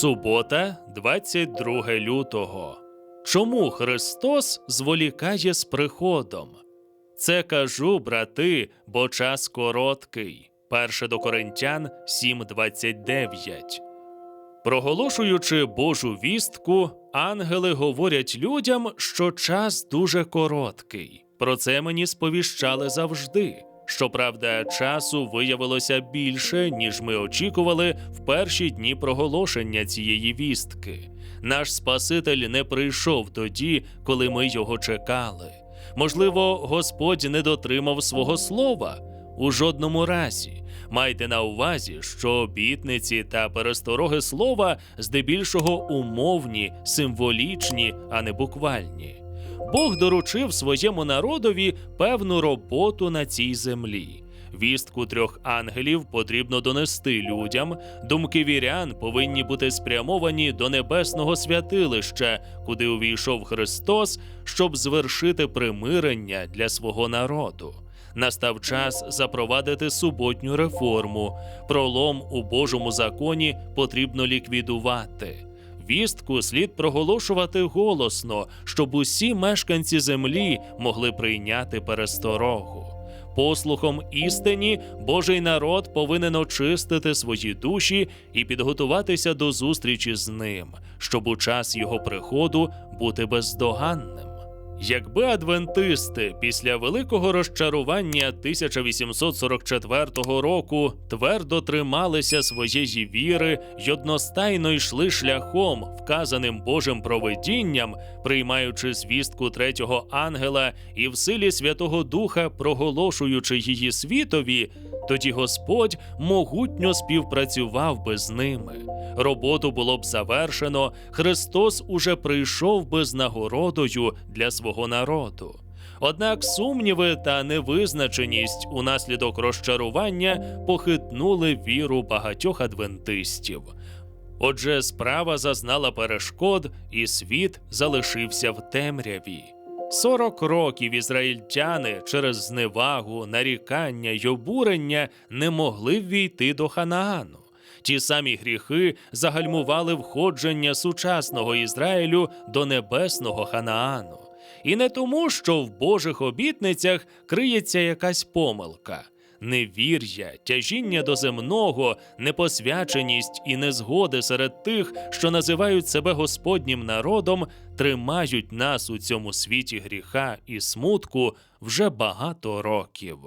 Субота, 22 лютого. Чому Христос зволікає з приходом? Це кажу, брати, бо час короткий. 1 до Коринтян 7.29. Проголошуючи Божу вістку, ангели говорять людям, що час дуже короткий. Про це мені сповіщали завжди. Щоправда, часу виявилося більше, ніж ми очікували в перші дні проголошення цієї вістки. Наш Спаситель не прийшов тоді, коли ми його чекали. Можливо, Господь не дотримав свого слова у жодному разі. Майте на увазі, що обітниці та перестороги слова здебільшого умовні, символічні, а не буквальні. Бог доручив своєму народові певну роботу на цій землі. Вістку трьох ангелів потрібно донести людям. Думки вірян повинні бути спрямовані до небесного святилища, куди увійшов Христос, щоб звершити примирення для свого народу. Настав час запровадити суботню реформу. Пролом у Божому законі потрібно ліквідувати. Вістку слід проголошувати голосно, щоб усі мешканці землі могли прийняти пересторогу. Послухом істині Божий народ повинен очистити свої душі і підготуватися до зустрічі з ним, щоб у час його приходу бути бездоганним. Якби адвентисти після великого розчарування 1844 року твердо трималися своєї віри й одностайно йшли шляхом, вказаним Божим провидінням, приймаючи звістку третього ангела і в силі Святого Духа проголошуючи її світові, тоді Господь могутньо співпрацював би з ними. Роботу було б завершено, Христос уже прийшов би з нагородою для свого народу. Однак сумніви та невизначеність унаслідок розчарування похитнули віру багатьох адвентистів. Отже, справа зазнала перешкод, і світ залишився в темряві. Сорок років ізраїльтяни через зневагу, нарікання й обурення не могли ввійти до Ханаану. Ті самі гріхи загальмували входження сучасного Ізраїлю до небесного Ханаану. І не тому, що в Божих обітницях криється якась помилка. Невір'я, тяжіння до земного, непосвяченість і незгоди серед тих, що називають себе Господнім народом, тримають нас у цьому світі гріха і смутку вже багато років.